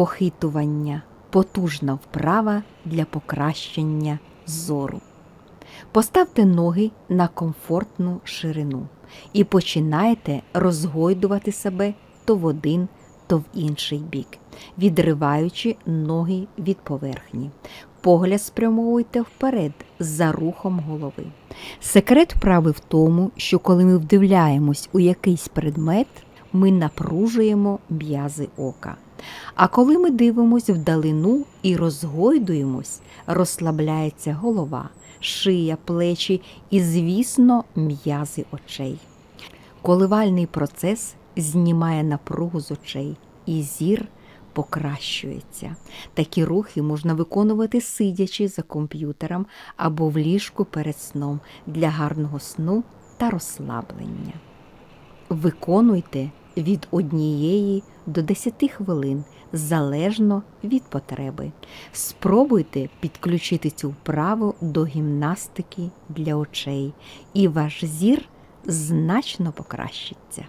Похитування потужна вправа для покращення зору. Поставте ноги на комфортну ширину і починайте розгойдувати себе то в один, то в інший бік, відриваючи ноги від поверхні. Погляд спрямовуйте вперед за рухом голови. Секрет вправи в тому, що коли ми вдивляємось у якийсь предмет, ми напружуємо м'язи ока. А коли ми дивимося вдалину і розгойдуємось, розслабляється голова, шия, плечі і, звісно, м'язи очей. Коливальний процес знімає напругу з очей, і зір покращується. Такі рухи можна виконувати сидячи за комп'ютером або в ліжку перед сном для гарного сну та розслаблення. Виконуйте від однієї до 10 хвилин залежно від потреби. Спробуйте підключити цю вправу до гімнастики для очей, і ваш зір значно покращиться.